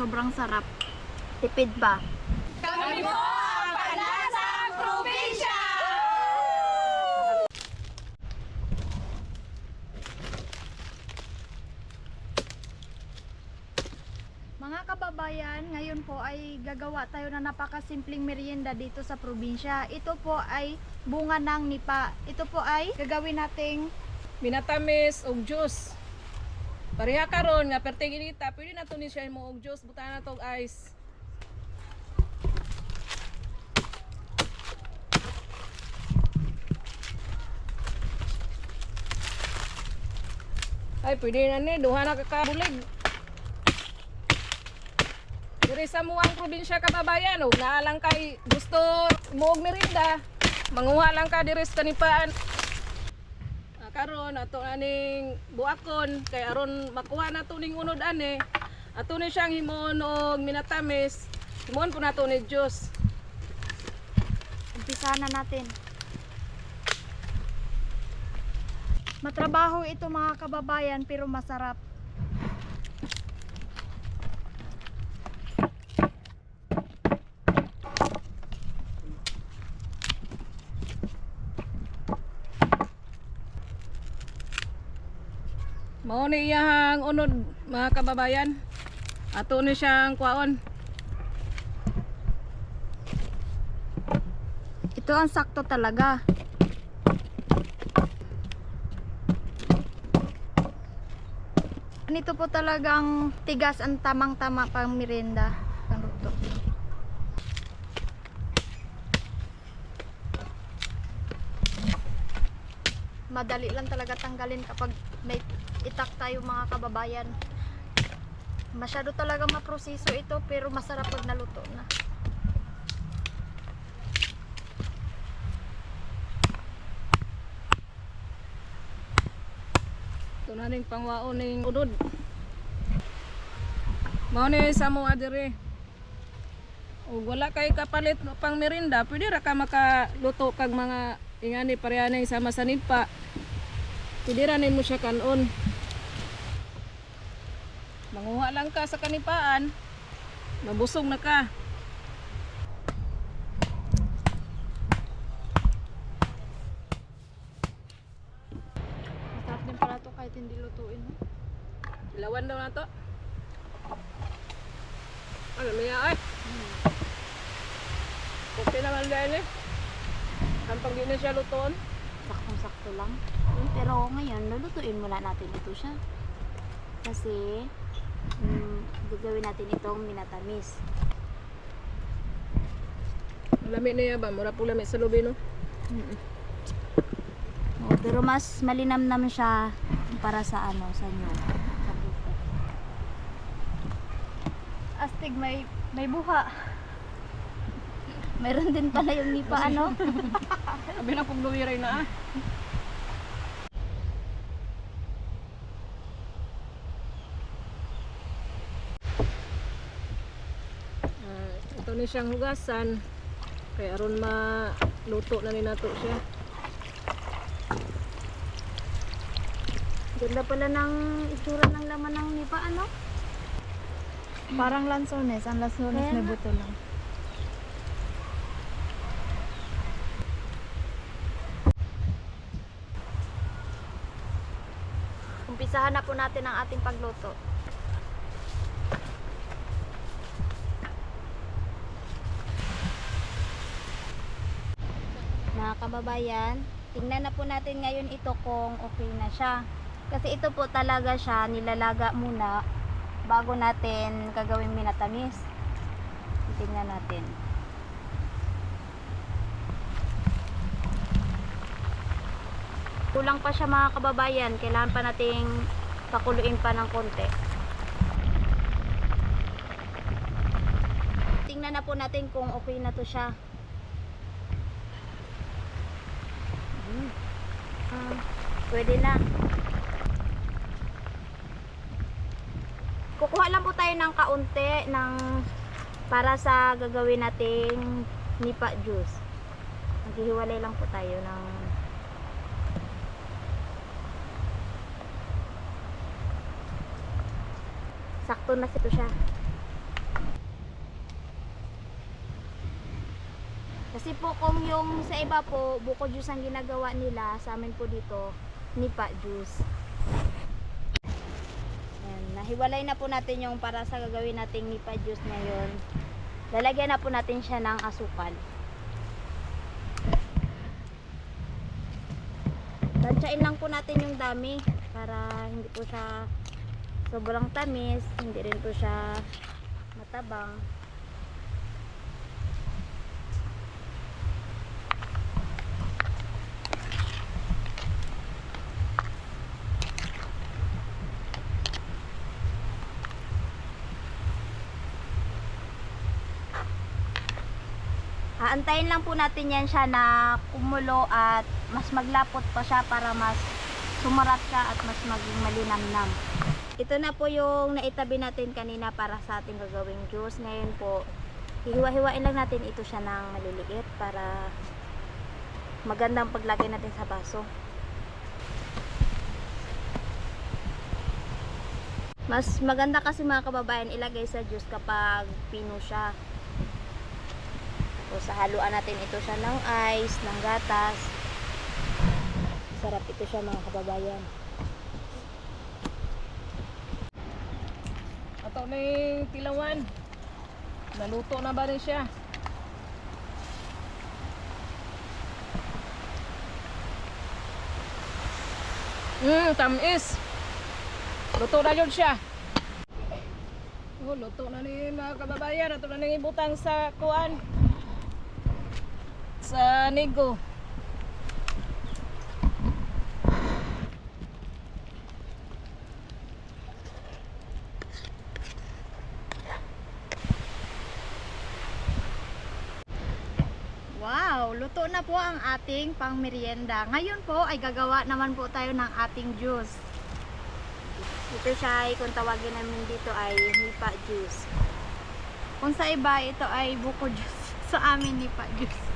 sobrang sarap. Tipid pa. Mga kababayan, ngayon po ay gagawa tayo na napakasimpleng merienda dito sa probinsya. Ito po ay bunga ng nipa. Ito po ay gagawin nating Minatamis og juice. Pareha karon nga perting inita, pwede na to ni siya mo og juice, buta na tog ice. Ay, pwede na ni, duha na kakabulig. Diri sa muang probinsya kababayan, og naalang kay gusto mo og merinda, manguha lang ka diri sa kanipaan. Karon ato aning buakon kay aron makuha na to ning unod ani ato ni siyang himon og minatamis himon po nato ni juice umpisa na natin. Matrabaho ito mga kababayan pero masarap. Mao ni iyahang unod mga kababayan ato ni siyang kwaon Ito ang sakto talaga. Nito po talagang tigas ang tamang-tama pang merienda. Pang luto. Madali lang talaga tanggalin kapag may itak tayo mga kababayan. Masyado talaga maproseso ito pero masarap pag naluto na. ito na ning pangwaon ning unod mao ni sa mo adire. Ug wala kay kapalit no pang merinda. Pwede ra ka makaluto kag mga ingani pareha na sama sa nidpa pwede ra mo siya kanon manguha lang ka sa kanipaan mabusog na ka Masarap din pala to kahit hindi lutuin. Ilawan daw na to. Ano niya ay? Okay naman dahil eh. Ang pag di na siya lutoon. Saktong-sakto lang. Pero ngayon, lulutuin muna natin ito siya. Kasi, mm, gagawin natin itong minatamis. Lami niya ba? Mura po lami sa lubi no? Oh, pero mas malinamnam siya para sa ano, sa inyo. Sa buko. Astig may may buha. Mayroon din pala yung nipa, ano? Sabi na luwiray na ah. Ni siyang hugasan. Kaya aron maluto na ni nato siya. Ganda pala ng itsura ng laman ng nipa, ano? Parang lansones, ang lansones may buto lang. Umpisahan na po natin ang ating pagluto. Kababayan, tingnan na po natin ngayon ito kung okay na siya. Kasi ito po talaga siya, nilalaga muna bago natin gagawin minatamis. Tingnan natin. Kulang pa siya mga kababayan, kailangan pa nating pakuluin pa ng konti. Tingnan na po natin kung okay na to siya. Pwede na. Kukuha lang po tayo ng kaunti ng para sa gagawin nating nipa juice. Maghihiwalay lang po tayo ng sakto na ito siya. Kasi po kung yung sa iba po, buko juice ang ginagawa nila, sa amin po dito, nipa juice. Ayan, nahiwalay na po natin yung para sa gagawin nating nipa juice ngayon. Lalagyan na po natin siya ng asukal. Tansyain lang po natin yung dami para hindi po siya sobrang tamis, hindi rin po siya matabang. Aantayin lang po natin yan siya na kumulo at mas maglapot pa siya para mas sumarap siya at mas maging malinamnam. Ito na po yung naitabi natin kanina para sa ating gagawing juice. Ngayon po, hiwa-hiwain lang natin ito siya ng maliliit para magandang paglagay natin sa baso. Mas maganda kasi mga kababayan ilagay sa juice kapag pino siya. Tapos haluan natin ito siya ng ice, ng gatas. Sarap ito siya mga kababayan. Ato na yung tilawan. Naluto na ba rin siya? Hmm, tamis. Luto na yun siya. Oh, luto na ni mga kababayan. Ato na nang ibutang sa kuan. Sa nigo. Wow, luto na po ang ating pang merienda. Ngayon po ay gagawa naman po tayo ng ating juice. Ito siya ay kung tawagin namin dito ay nipa juice. Kung sa iba, ito ay buko juice. Sa amin, nipa juice.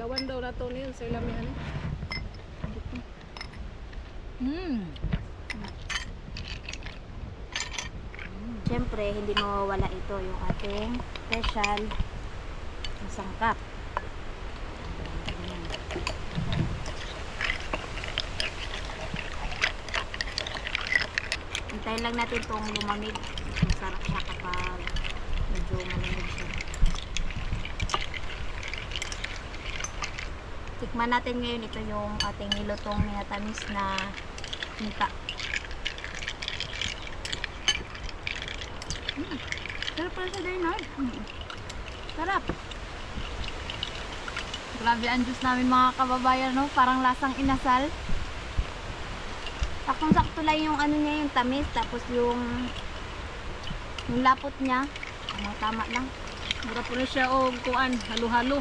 Tilawan daw na to niyo sa ilamihan. Hmm. Siyempre, hindi mawawala ito yung ating special sangkap. Hintayin lang natin itong lumamig. Masarap siya kapag medyo malamig siya. Tikman natin ngayon ito yung ating nilutong minatamis na nika. Sarap pala sa Bernard. Sarap. Grabe ang juice namin mga kababayan, no? Parang lasang inasal. Sakong sakto lang yung ano niya, yung tamis, tapos yung yung lapot niya. Ano, tama lang. Mura po na siya o kuan, halo-halo.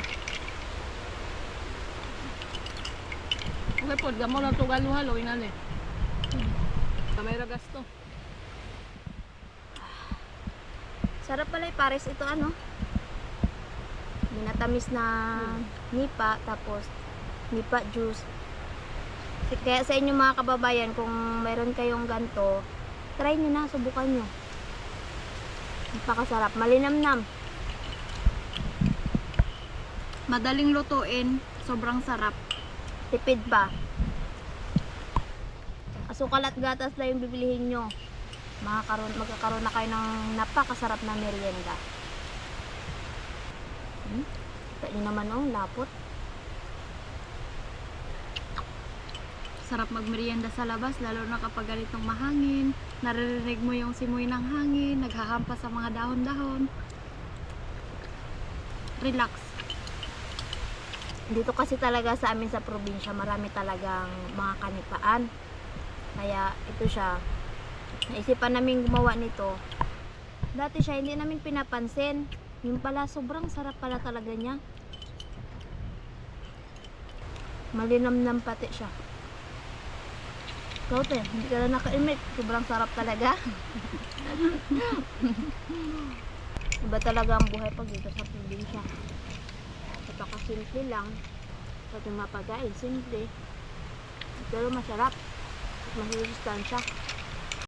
Po, gamo na ito halo-halo, inali. Kamay gasto. Sarap pala pares ito ano. Minatamis na nipa, tapos nipa juice. Kaya sa inyo mga kababayan, kung mayroon kayong ganto, try nyo na, subukan nyo. Napakasarap, malinamnam. Madaling lutuin, sobrang sarap. Tipid pa. Asukal at gatas lang yung bibilihin nyo. Makakaroon, magkakaroon na kayo ng napakasarap na merienda. Hmm? Pwede naman oh, lapot. Sarap magmerienda sa labas, lalo na kapag ganitong mahangin. Naririnig mo yung simoy ng hangin, naghahampas sa mga dahon-dahon. Relax. Dito kasi talaga sa amin sa probinsya, marami talagang mga kanipaan. Kaya ito siya, naisipan namin gumawa nito. Dati siya hindi namin pinapansin. Yung pala, sobrang sarap pala talaga niya. Malinamnam pati siya. Ikaw te, hindi ka na nakaimit. Sobrang sarap talaga. Iba talaga ang buhay pag dito sa probinsya. Napaka-simple lang. Pati mapagain, simple. Pero masarap. At masusustansya.